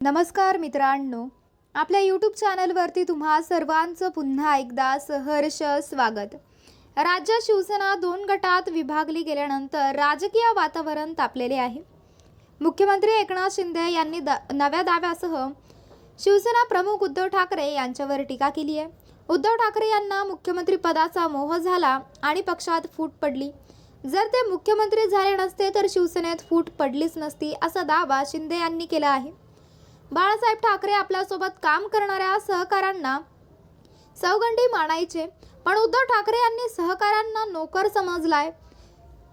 नमस्कार मित्रांनो. आपल्या यूट्यूब चॅनलवरती तुम्हा सर्वांचं पुन्हा एकदा सहर्ष स्वागत. राज्यात शिवसेना दोन गटात विभागली गेल्यानंतर राजकीय वातावरण तापलेले आहे. मुख्यमंत्री एकनाथ शिंदे यांनी द नव्या दाव्यासह शिवसेना प्रमुख उद्धव ठाकरे यांच्यावर टीका केली आहे. उद्धव ठाकरे यांना मुख्यमंत्रीपदाचा मोह झाला आणि पक्षात फूट पडली. जर ते मुख्यमंत्री झाले नसते तर शिवसेनेत फूट पडलीच नसती असा दावा शिंदे यांनी केला आहे. बाळासाहेब ठाकरे आपल्यासोबत काम करणाऱ्या सहकाऱ्यांना सौगंडी मानायचे पण उद्धव ठाकरे यांनी सहकाऱ्यांना नोकर समजलाय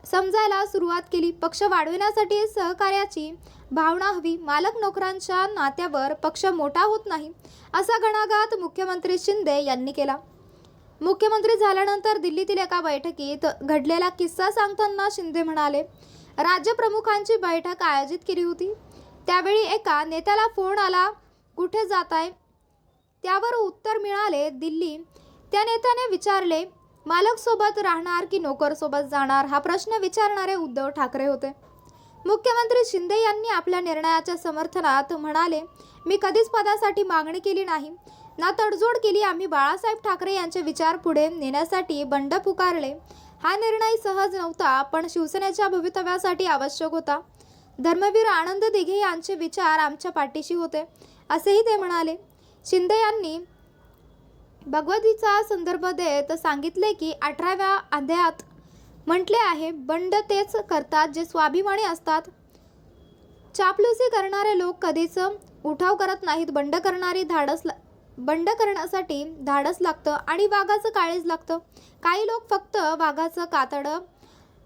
समजायला सुरुवात केली. पक्ष वाढविण्यासाठी सहकार्याची भावना हवी. मालक नोकरांच्या नात्यावर पक्ष मोठा होत नाही असा घणाघात मुख्यमंत्री शिंदे यांनी केला. मुख्यमंत्री झाल्यानंतर दिल्लीतील एका बैठकीत घडलेला किस्सा सांगताना शिंदे म्हणाले राज्यप्रमुखांची बैठक आयोजित केली होती. त्यावेळी एका नेत्याला फोन आला कुठे जात आहे त्यावर उत्तर मिळाले दिल्ली. त्या नेत्याने विचारले मालक सोबत राहणार की नोकर सोबत जाणार? हा प्रश्न विचारणारे उद्धव ठाकरे होते. मुख्यमंत्री शिंदे यांनी आपल्या निर्णयाच्या समर्थनात म्हणाले मी कधीच पदासाठी मागणी केली नाही. ना तडजोड केली आम्ही बाळासाहेब ठाकरे यांचे विचार पुढे नेण्यासाठी बंड पुकारले. हा निर्णय सहज नव्हता पण शिवसेनेच्या भवितव्यासाठी आवश्यक होता. धर्मवीर आनंद दिघे यांचे विचार आमच्या पाठीशी होते. असेही ते म्हणाले. शिंदे यांनी भगवतीचा संदर्भ देत सांगितले की अठराव्या अध्यायात म्हटले आहे बंड तेच करतात जे स्वाभिमानी असतात. चापलुसी करणारे लोक कधीच उठाव करत नाहीत. बंड करणारी धाडस बंड करण्यासाठी धाडस लागतं आणि वाघाचं काळीज लागतं. काही लोक फक्त वाघाचं कातडं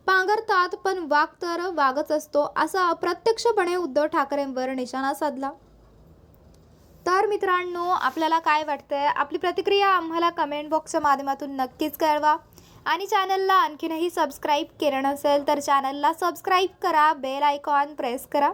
पांघरतात पण वाघ तर वागच असतो असा अप्रत्यक्षपणे उद्धव ठाकरेंवर निशाणा साधला. तर मित्रांनो आपल्याला काय वाटतंय? आपली प्रतिक्रिया आम्हाला कमेंट बॉक्सच्या माध्यमातून नक्कीच कळवा. आणि चॅनलला आणखीनही सबस्क्राईब केलं नसेल तर चॅनलला सबस्क्राईब करा बेल आयकॉन प्रेस करा.